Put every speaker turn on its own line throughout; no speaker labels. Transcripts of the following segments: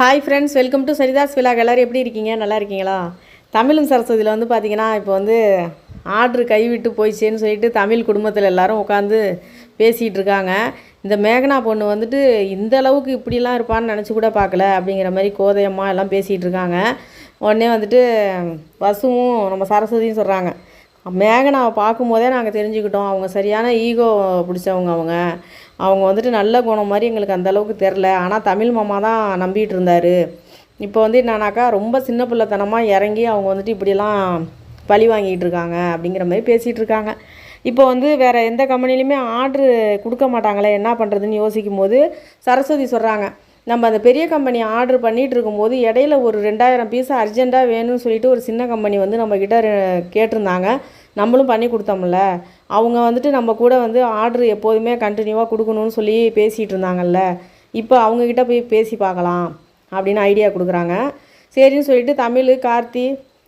hi friends welcome to Sarithas விழா எல்லோரும் எப்படி இருக்கீங்க நல்லா இருக்கீங்களா தமிழும் சரஸ்வதியில் வந்து பார்த்திங்கன்னா இப்போ வந்து ஆர்டர் கைவிட்டு போயிச்சேன்னு சொல்லிட்டு தமிழ் குடும்பத்தில் எல்லோரும் உட்காந்து பேசிகிட்டு இருக்காங்க இந்த மேகனா பொண்ணு வந்துட்டு இந்த அளவுக்கு இப்படிலாம் இருப்பான்னு நினச்சி கூட பார்க்கல அப்படிங்கிற மாதிரி கோதையம்மா எல்லாம் பேசிகிட்டு இருக்காங்க உடனே வந்துட்டு வசுவும் நம்ம சரஸ்வதியும் சொல்கிறாங்க மேகனாவை பார்க்கும்போதே நாங்கள் தெரிஞ்சுக்கிட்டோம் அவங்க சரியான ஈகோ பிடிச்சவங்க அவங்க அவங்க வந்துட்டு நல்ல குணம் மாதிரி எங்களுக்கு அந்தளவுக்கு தெரில ஆனால் தமிழ் மாமா தான் நம்பிகிட்டு இருந்தார் இப்போ வந்து என்னன்னாக்கா ரொம்ப சின்ன பிள்ளைத்தனமாக இறங்கி அவங்க வந்துட்டு இப்படிலாம் பழி வாங்கிகிட்டு இருக்காங்க அப்படிங்கிற மாதிரி பேசிகிட்டு இருக்காங்க இப்போ வந்து வேறு எந்த கம்பெனிலையுமே ஆர்டரு கொடுக்க மாட்டாங்களே என்ன பண்ணுறதுன்னு யோசிக்கும் போது சரஸ்வதி சொல்கிறாங்க நம்ம அந்த பெரிய கம்பெனி ஆர்டர் பண்ணிகிட்டு இருக்கும்போது இடையில ஒரு ரெண்டாயிரம் பீஸ் அர்ஜெண்ட்டாக வேணும்னு சொல்லிட்டு ஒரு சின்ன கம்பெனி வந்து நம்மக்கிட்ட கேட்டிருந்தாங்க நம்மளும் பண்ணி கொடுத்தோம்ல அவங்க வந்துட்டு நம்ம கூட வந்து ஆர்டர் எப்போதுமே கண்டினியூவாக கொடுக்கணும்னு சொல்லி பேசிகிட்டு இருந்தாங்கல்ல இப்போ அவங்கக்கிட்ட போய் பேசி பார்க்கலாம் அப்படின்னு ஐடியா கொடுக்குறாங்க சரின்னு சொல்லிட்டு தமிழ் கார்த்தி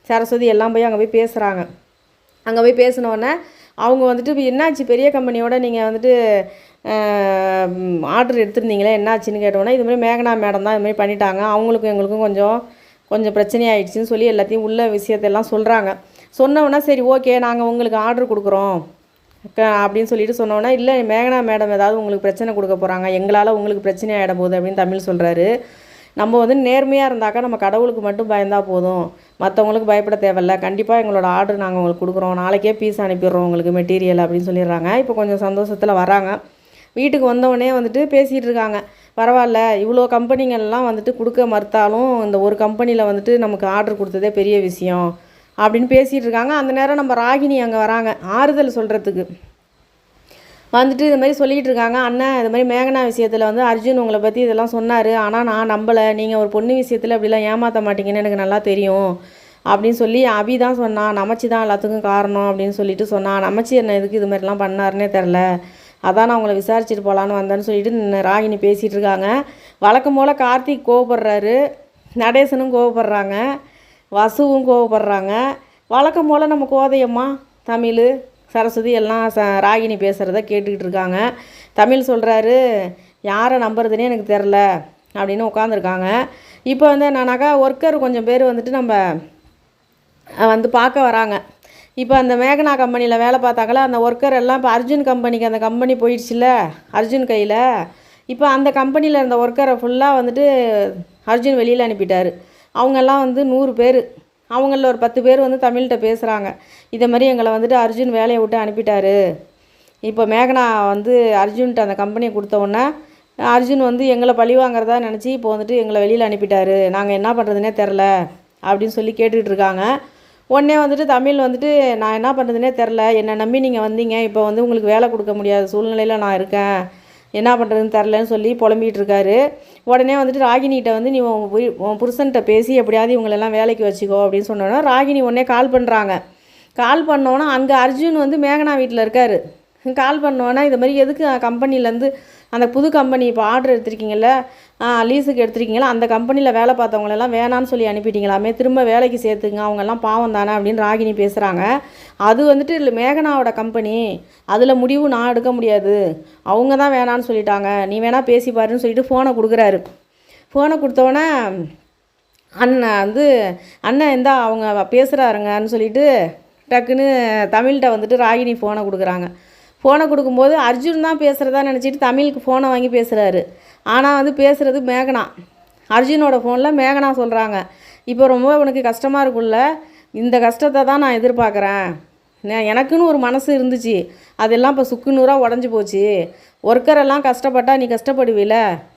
சரஸ்வதி எல்லாம் போய் அங்கே போய் பேசுகிறாங்க அங்கே போய் பேசினோடனே அவங்க வந்துட்டு இப்போ என்னாச்சு பெரிய கம்பெனியோட நீங்கள் வந்துட்டு ஆர்டர் எடுத்திருந்தீங்களே என்னாச்சுன்னு கேட்டோன்னே இதுமாதிரி மேகனா மேடம் தான் மாதிரி பண்ணிட்டாங்க அவங்களுக்கும் எங்களுக்கும் கொஞ்சம் கொஞ்சம் பிரச்சனையாயிடுச்சுன்னு சொல்லி எல்லாத்தையும் உள்ள விஷயத்தெல்லாம் சொல்கிறாங்க சொன்னவொன்னே சரி ஓகே நாங்கள் உங்களுக்கு ஆர்டர் கொடுக்குறோம் அப்படின்னு சொல்லிட்டு சொன்னோன்னா இல்லை மேகனா மேடம் ஏதாவது உங்களுக்கு பிரச்சனை கொடுக்க போகிறாங்க எங்களால் உங்களுக்கு பிரச்சனை ஆகிட போகுது அப்படின்னு தமிழ் சொல்கிறாரு நம்ம வந்து நேர்மையாக இருந்தாக்கா நம்ம கடவுளுக்கு மட்டும் பயந்தால் போதும் மற்றவங்களுக்கு பயப்பட தேவையில்ல கண்டிப்பாக எங்களோட ஆர்டர் நாங்கள் உங்களுக்கு கொடுக்குறோம் நாளைக்கே பீஸ் அனுப்பிடுறோம் உங்களுக்கு மெட்டீரியல் அப்படின்னு சொல்லிடுறாங்க இப்போ கொஞ்சம் சந்தோஷத்தில் வராங்க வீட்டுக்கு வந்தவொடனே வந்துட்டு பேசிகிட்டு இருக்காங்க பரவாயில்ல இவ்வளோ கம்பெனிங்கள்லாம் வந்துட்டு கொடுக்க மறுத்தாலும் இந்த ஒரு கம்பெனியில் வந்துட்டு நமக்கு ஆர்டர் கொடுத்ததே பெரிய விஷயம் அப்படின்னு பேசிகிட்டு இருக்காங்க அந்த நேரம் நம்ம ராகினி அங்கே வராங்க ஆறுதல் சொல்கிறதுக்கு வந்துட்டு இது மாதிரி சொல்லிகிட்டு இருக்காங்க அண்ணன் இது மாதிரி மேகனா விஷயத்தில் வந்து அர்ஜுன் உங்களை பற்றி இதெல்லாம் சொன்னார் ஆனால் நான் நம்பலை நீங்கள் ஒரு பொண்ணு விஷயத்தில் அப்படிலாம் ஏமாற்ற மாட்டீங்கன்னு எனக்கு நல்லா தெரியும் அப்படின்னு சொல்லி அபி தான் சொன்னான் நமச்சி தான் எல்லாத்துக்கும் காரணம் அப்படின்னு சொல்லிட்டு சொன்னான் நமச்சி என்ன எதுக்கு இது மாதிரிலாம் பண்ணாருன்னே தெரில அதான் நான் உங்களை விசாரிச்சுட்டு போகலான்னு வந்தேன்னு சொல்லிட்டு ராகினி பேசிகிட்டு இருக்காங்க வழக்கம் போல் கார்த்திக் கோவப்படுறாரு நடேசனும் கோவப்படுறாங்க வசுவும் கோவப்படுறாங்க வழக்கம் போல் நம்ம கோதையம்மா தமிழ் சரஸ்வதி எல்லாம் ச ராகினி பேசுகிறத கேட்டுக்கிட்டு இருக்காங்க தமிழ் சொல்கிறாரு யாரை நம்புறதுனே எனக்கு தெரில அப்படின்னு உட்காந்துருக்காங்க இப்போ வந்து என்னன்னாக்கா ஒர்க்கர் கொஞ்சம் பேர் வந்துட்டு நம்ம வந்து பார்க்க வராங்க இப்போ அந்த மேகனா கம்பெனியில் வேலை பார்த்தாங்களே அந்த ஒர்க்கர் எல்லாம் இப்போ அர்ஜுன் கம்பெனிக்கு அந்த கம்பெனி போயிடுச்சுல அர்ஜுன் கையில் இப்போ அந்த கம்பெனியில் இருந்த ஒர்க்கரை ஃபுல்லாக வந்துட்டு அர்ஜுன் வெளியில் அனுப்பிட்டார் அவங்கெல்லாம் வந்து நூறு பேர் அவங்களில் ஒரு பத்து பேர் வந்து தமிழ்கிட்ட பேசுகிறாங்க இதை மாதிரி எங்களை வந்துட்டு அர்ஜுன் வேலையை விட்டு அனுப்பிட்டாரு இப்போ மேகனா வந்து அர்ஜுன்கிட்ட அந்த கம்பெனியை கொடுத்தவுடனே அர்ஜுன் வந்து எங்களை பழி வாங்குறதா நினச்சி இப்போ வந்துட்டு எங்களை வெளியில் அனுப்பிட்டாரு நாங்கள் என்ன பண்ணுறதுனே தெரில அப்படின்னு சொல்லி கேட்டுக்கிட்டு இருக்காங்க உடனே வந்துட்டு தமிழ் வந்துட்டு நான் என்ன பண்ணுறதுனே தெரில என்னை நம்பி நீங்கள் வந்தீங்க இப்போ வந்து உங்களுக்கு வேலை கொடுக்க முடியாத சூழ்நிலையில் நான் இருக்கேன் என்ன பண்ணுறதுன்னு தெரிலன்னு சொல்லி புலம்பிகிட்டு இருக்காரு உடனே வந்துட்டு ராகினிகிட்ட வந்து நீ உன் புருஷன்கிட்ட பேசி எப்படியாவது இவங்களெல்லாம் வேலைக்கு வச்சுக்கோ அப்படின்னு சொன்னோன்னா ராகினி உடனே கால் பண்ணுறாங்க கால் பண்ணோன்னா அங்கே அர்ஜுன் வந்து மேகனா வீட்டில் இருக்கார் கால் பண்ணோன்னா இது மாதிரி எதுக்கு கம்பெனிலேருந்து அந்த புது கம்பெனி இப்போ ஆர்டர் எடுத்திருக்கீங்கள லீஸுக்கு எடுத்திருக்கீங்களா அந்த கம்பெனியில் வேலை பார்த்தவங்களெல்லாம் வேணான்னு சொல்லி அனுப்பிட்டீங்களாமே திரும்ப வேலைக்கு சேர்த்துங்க அவங்கெல்லாம் பாவம் தானே அப்படின்னு ராகினி பேசுகிறாங்க அது வந்துட்டு இல்லை மேகனாவோட கம்பெனி அதில் முடிவு நான் எடுக்க முடியாது அவங்க தான் வேணான்னு சொல்லிட்டாங்க நீ வேணால் பேசி பாருன்னு சொல்லிட்டு ஃபோனை கொடுக்குறாரு ஃபோனை கொடுத்தோன்னே அண்ணன் வந்து அண்ணன் எந்த அவங்க பேசுகிறாருங்கன்னு சொல்லிட்டு டக்குன்னு தமிழ்கிட்ட வந்துட்டு ராகினி ஃபோனை கொடுக்குறாங்க ஃபோனை கொடுக்கும்போது அர்ஜுன் தான் பேசுகிறதா நினச்சிட்டு தமிழுக்கு ஃபோனை வாங்கி பேசுகிறாரு ஆனால் வந்து பேசுகிறது மேகனா அர்ஜுனோட ஃபோனில் மேகனா சொல்கிறாங்க இப்போ ரொம்ப உனக்கு கஷ்டமாக இருக்குல்ல இந்த கஷ்டத்தை தான் நான் எதிர்பார்க்குறேன் எனக்குன்னு ஒரு மனசு இருந்துச்சு அதெல்லாம் இப்போ சுக்கு நூறாக உடஞ்சி போச்சு ஒர்க்கரெல்லாம் கஷ்டப்பட்டா நீ கஷ்டப்படுவில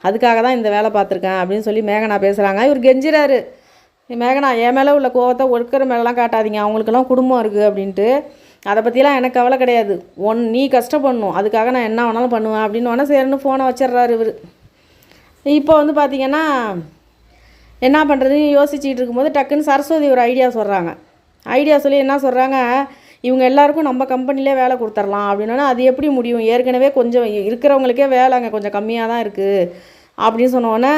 அதுக்காக தான் இந்த வேலை பார்த்துருக்கேன் அப்படின்னு சொல்லி மேகனா பேசுகிறாங்க இவர் கெஞ்சிறாரு மேகனா என் மேலே உள்ள கோவத்தை ஒர்க்கர் மேலெலாம் காட்டாதீங்க அவங்களுக்கெல்லாம் குடும்பம் இருக்குது அப்படின்ட்டு அதை பற்றிலாம் எனக்கு கவலை கிடையாது ஒன் நீ கஷ்டப்படணும் அதுக்காக நான் என்ன வேணாலும் பண்ணுவேன் அப்படின்னு வேணால் சரின்னு ஃபோனை வச்சிடுறாரு இவர் இப்போ வந்து பார்த்திங்கன்னா என்ன பண்ணுறதுன்னு யோசிச்சுட்டு இருக்கும்போது டக்குன்னு சரஸ்வதி ஒரு ஐடியா சொல்கிறாங்க ஐடியா சொல்லி என்ன சொல்கிறாங்க இவங்க எல்லாருக்கும் நம்ம கம்பெனிலே வேலை கொடுத்துர்லாம் அப்படின்னா அது எப்படி முடியும் ஏற்கனவே கொஞ்சம் இருக்கிறவங்களுக்கே வேலை அங்கே கொஞ்சம் கம்மியாக தான் இருக்குது அப்படின்னு சொன்னோன்னே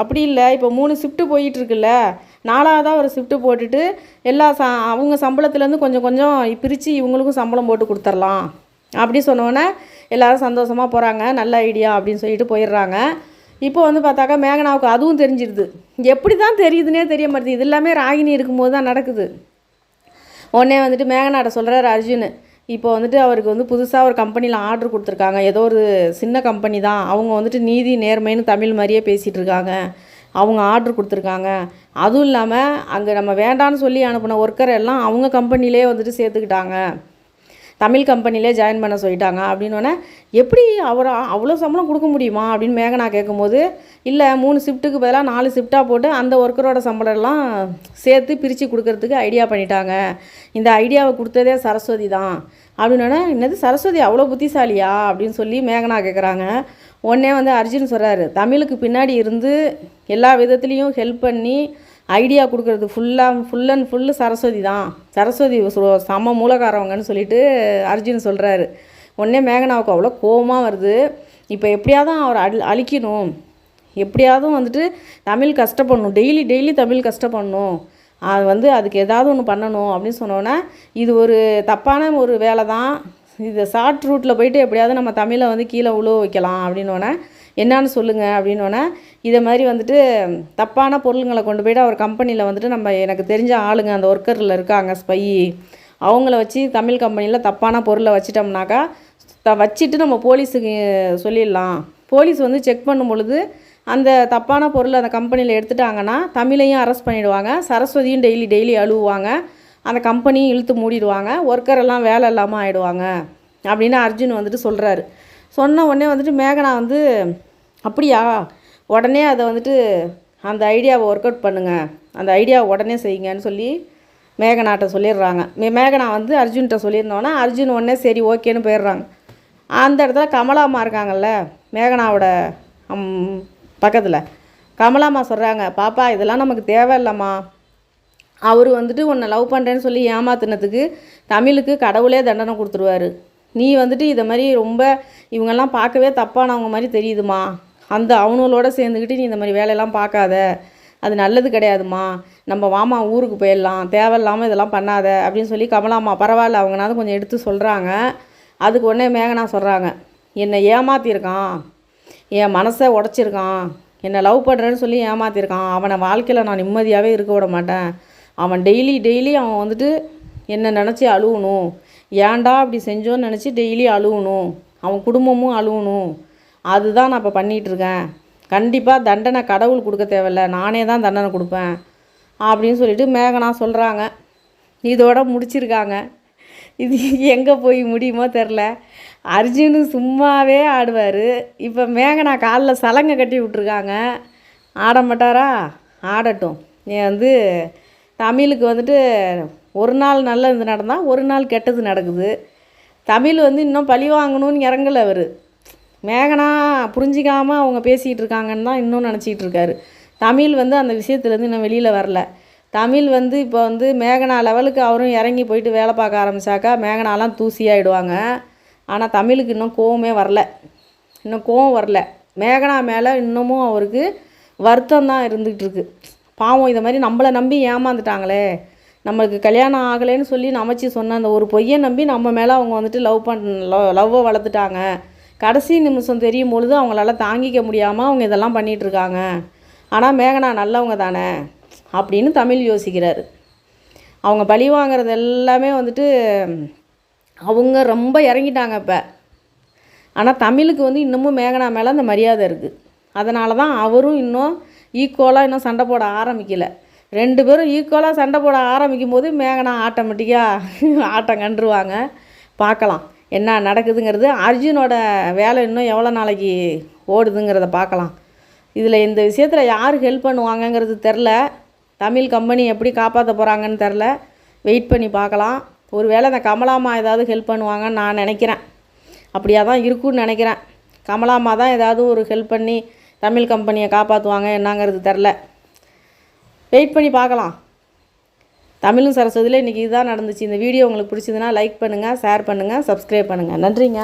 அப்படி இல்லை இப்போ மூணு ஷிஃப்ட்டு போயிட்டுருக்குல்ல நாலாவதாக ஒரு ஷிஃப்ட்டு போட்டுட்டு எல்லா ச அவங்க சம்பளத்துலேருந்து கொஞ்சம் கொஞ்சம் பிரித்து இவங்களுக்கும் சம்பளம் போட்டு கொடுத்துர்லாம் அப்படி சொன்னோன்னே எல்லோரும் சந்தோஷமாக போகிறாங்க நல்ல ஐடியா அப்படின்னு சொல்லிட்டு போயிடுறாங்க இப்போ வந்து பார்த்தாக்கா மேகனாவுக்கு அதுவும் தெரிஞ்சிடுது எப்படி தான் தெரியுதுன்னே தெரிய மாட்டேது இது எல்லாமே ராகினி இருக்கும்போது தான் நடக்குது உடனே வந்துட்டு மேகனாட்ட சொல்கிறார் அர்ஜுன் இப்போ வந்துட்டு அவருக்கு வந்து புதுசாக ஒரு கம்பெனியில் ஆர்டர் கொடுத்துருக்காங்க ஏதோ ஒரு சின்ன கம்பெனி தான் அவங்க வந்துட்டு நீதி நேர்மைன்னு தமிழ் மாதிரியே பேசிகிட்டு இருக்காங்க அவங்க ஆர்டர் கொடுத்துருக்காங்க அதுவும் இல்லாமல் அங்கே நம்ம வேண்டான்னு சொல்லி அனுப்பின ஒர்க்கர் எல்லாம் அவங்க கம்பெனிலே வந்துட்டு சேர்த்துக்கிட்டாங்க தமிழ் கம்பெனிலே ஜாயின் பண்ண சொல்லிட்டாங்க அப்படின்னோடனே எப்படி அவர் அவ்வளோ சம்பளம் கொடுக்க முடியுமா அப்படின்னு மேகனா கேட்கும்போது இல்லை மூணு ஷிஃப்ட்டுக்கு பதிலாக நாலு ஷிஃப்ட்டாக போட்டு அந்த ஒர்க்கரோட சம்பளம்லாம் சேர்த்து பிரித்து கொடுக்கறதுக்கு ஐடியா பண்ணிட்டாங்க இந்த ஐடியாவை கொடுத்ததே சரஸ்வதி தான் அப்படின்னோடனே என்னது சரஸ்வதி அவ்வளோ புத்திசாலியா அப்படின்னு சொல்லி மேகனா கேட்குறாங்க உடனே வந்து அர்ஜுன் சொல்கிறாரு தமிழுக்கு பின்னாடி இருந்து எல்லா விதத்துலேயும் ஹெல்ப் பண்ணி ஐடியா கொடுக்குறது ஃபுல்லாக ஃபுல் அண்ட் ஃபுல்லு சரஸ்வதி தான் சரஸ்வதி சம மூலகாரவங்கன்னு சொல்லிட்டு அர்ஜுன் சொல்கிறாரு உடனே மேகனாவுக்கு அவ்வளோ கோபமாக வருது இப்போ எப்படியாவது அவர் அழி அழிக்கணும் எப்படியாவது வந்துட்டு தமிழ் கஷ்டப்படணும் டெய்லி டெய்லி தமிழ் கஷ்டப்படணும் அது வந்து அதுக்கு ஏதாவது ஒன்று பண்ணணும் அப்படின்னு சொன்னோன்னே இது ஒரு தப்பான ஒரு வேலை தான் இதை ஷார்ட் ரூட்டில் போயிட்டு எப்படியாவது நம்ம தமிழை வந்து கீழே உழுவ வைக்கலாம் அப்படின்னோடனே என்னான்னு சொல்லுங்கள் அப்படின்னோடனே இதை மாதிரி வந்துட்டு தப்பான பொருளுங்களை கொண்டு போய்ட்டு அவர் கம்பெனியில் வந்துட்டு நம்ம எனக்கு தெரிஞ்ச ஆளுங்க அந்த ஒர்க்கரில் இருக்காங்க ஸ்பை அவங்கள வச்சு தமிழ் கம்பெனியில் தப்பான பொருளை வச்சிட்டோம்னாக்கா த வச்சுட்டு நம்ம போலீஸுக்கு சொல்லிடலாம் போலீஸ் வந்து செக் பண்ணும் பொழுது அந்த தப்பான பொருளை அந்த கம்பெனியில் எடுத்துட்டாங்கன்னா தமிழையும் அரெஸ்ட் பண்ணிவிடுவாங்க சரஸ்வதியும் டெய்லி டெய்லி அழுவாங்க அந்த கம்பெனியும் இழுத்து மூடிடுவாங்க ஒர்க்கரெல்லாம் வேலை இல்லாமல் ஆகிடுவாங்க அப்படின்னு அர்ஜுன் வந்துட்டு சொல்கிறாரு சொன்ன உடனே வந்துட்டு மேகனா வந்து அப்படியா உடனே அதை வந்துட்டு அந்த ஐடியாவை ஒர்க் அவுட் பண்ணுங்கள் அந்த ஐடியாவை உடனே செய்யுங்கன்னு சொல்லி மேகனாட்ட சொல்லிடுறாங்க மே மேகனா வந்து அர்ஜுன்கிட்ட சொல்லியிருந்தோன்னா அர்ஜுன் உடனே சரி ஓகேன்னு போயிடுறாங்க அந்த இடத்துல கமலாம்மா இருக்காங்கல்ல மேகனாவோட பக்கத்தில் கமலாம்மா சொல்கிறாங்க பாப்பா இதெல்லாம் நமக்கு தேவையில்லம்மா அவர் வந்துட்டு உன்னை லவ் பண்ணுறேன்னு சொல்லி ஏமாத்தினதுக்கு தமிழுக்கு கடவுளே தண்டனை கொடுத்துருவாரு நீ வந்துட்டு இதை மாதிரி ரொம்ப இவங்கெல்லாம் பார்க்கவே தப்பானவங்க மாதிரி தெரியுதுமா அந்த அவனுங்களோட சேர்ந்துக்கிட்டு நீ இந்த மாதிரி வேலையெல்லாம் பார்க்காத அது நல்லது கிடையாதுமா நம்ம வாமா ஊருக்கு போயிடலாம் தேவையில்லாமல் இதெல்லாம் பண்ணாத அப்படின்னு சொல்லி கமலாமா பரவாயில்ல அவங்கனாலும் கொஞ்சம் எடுத்து சொல்கிறாங்க அதுக்கு உடனே மேகனா சொல்கிறாங்க என்னை ஏமாத்திருக்கான் என் மனசை உடச்சிருக்கான் என்னை லவ் பண்ணுறேன்னு சொல்லி ஏமாத்திருக்கான் அவனை வாழ்க்கையில் நான் நிம்மதியாகவே இருக்க விட மாட்டேன் அவன் டெய்லி டெய்லி அவன் வந்துட்டு என்னை நினச்சி அழுவணும் ஏன்டா அப்படி செஞ்சோன்னு நினச்சி டெய்லி அழுவணும் அவன் குடும்பமும் அழுவணும் அதுதான் நான் இப்போ பண்ணிகிட்ருக்கேன் கண்டிப்பாக தண்டனை கடவுள் கொடுக்க தேவையில்ல நானே தான் தண்டனை கொடுப்பேன் அப்படின்னு சொல்லிவிட்டு மேகனா சொல்கிறாங்க இதோட முடிச்சிருக்காங்க இது எங்கே போய் முடியுமோ தெரில அர்ஜுனு சும்மாவே ஆடுவார் இப்போ மேகனா காலில் சலங்கை கட்டி விட்ருக்காங்க ஆட மாட்டாரா ஆடட்டும் நீ வந்து தமிழுக்கு வந்துட்டு ஒரு நாள் நல்லது நடந்தால் ஒரு நாள் கெட்டது நடக்குது தமிழ் வந்து இன்னும் பழி வாங்கணும்னு இறங்கலை அவர் மேகனா புரிஞ்சிக்காமல் அவங்க பேசிகிட்டு இருக்காங்கன்னு தான் இன்னும் நினச்சிக்கிட்டு இருக்காரு தமிழ் வந்து அந்த விஷயத்துலேருந்து இன்னும் வெளியில் வரல தமிழ் வந்து இப்போ வந்து மேகனா லெவலுக்கு அவரும் இறங்கி போயிட்டு வேலை பார்க்க ஆரம்பித்தாக்கா மேகனாலாம் தூசியாகிடுவாங்க ஆனால் தமிழுக்கு இன்னும் கோவமே வரல இன்னும் கோவம் வரல மேகனா மேலே இன்னமும் அவருக்கு வருத்தம் தான் இருந்துகிட்டு இருக்குது பாவம் இதை மாதிரி நம்மளை நம்பி ஏமாந்துட்டாங்களே நம்மளுக்கு கல்யாணம் ஆகலைன்னு சொல்லி நமச்சி சொன்ன அந்த ஒரு பொய்யை நம்பி நம்ம மேலே அவங்க வந்துட்டு லவ் பண்ண லவ் லவ்வை வளர்த்துட்டாங்க கடைசி நிமிஷம் தெரியும் பொழுது அவங்களால தாங்கிக்க முடியாமல் அவங்க இதெல்லாம் பண்ணிகிட்ருக்காங்க ஆனால் மேகனா நல்லவங்க தானே அப்படின்னு தமிழ் யோசிக்கிறார் அவங்க பழி வாங்கிறது எல்லாமே வந்துட்டு அவங்க ரொம்ப இறங்கிட்டாங்க இப்போ ஆனால் தமிழுக்கு வந்து இன்னமும் மேகனா மேலே அந்த மரியாதை இருக்குது அதனால தான் அவரும் இன்னும் ஈக்குவலாக இன்னும் சண்டை போட ஆரம்பிக்கலை ரெண்டு பேரும் ஈக்குவலாக சண்டை போட ஆரம்பிக்கும் போது மேகனா ஆட்டோமேட்டிக்காக ஆட்டம் கண்டுருவாங்க பார்க்கலாம் என்ன நடக்குதுங்கிறது அர்ஜுனோட வேலை இன்னும் எவ்வளோ நாளைக்கு ஓடுதுங்கிறத பார்க்கலாம் இதில் இந்த விஷயத்தில் யார் ஹெல்ப் பண்ணுவாங்கங்கிறது தெரில தமிழ் கம்பெனி எப்படி காப்பாற்ற போகிறாங்கன்னு தெரில வெயிட் பண்ணி பார்க்கலாம் ஒரு வேளை இந்த கமலாமா ஏதாவது ஹெல்ப் பண்ணுவாங்கன்னு நான் நினைக்கிறேன் அப்படியாக தான் இருக்குன்னு நினைக்கிறேன் கமலாமா தான் ஏதாவது ஒரு ஹெல்ப் பண்ணி தமிழ் கம்பெனியை காப்பாற்றுவாங்க என்னங்கிறது தெரில வெயிட் பண்ணி பார்க்கலாம் தமிழும் சரஸ்வதியில் இன்றைக்கி இதுதான் நடந்துச்சு இந்த வீடியோ உங்களுக்கு பிடிச்சதுன்னா லைக் பண்ணுங்கள் ஷேர் பண்ணுங்கள் சப்ஸ்கிரைப் பண்ணுங்கள் நன்றிங்க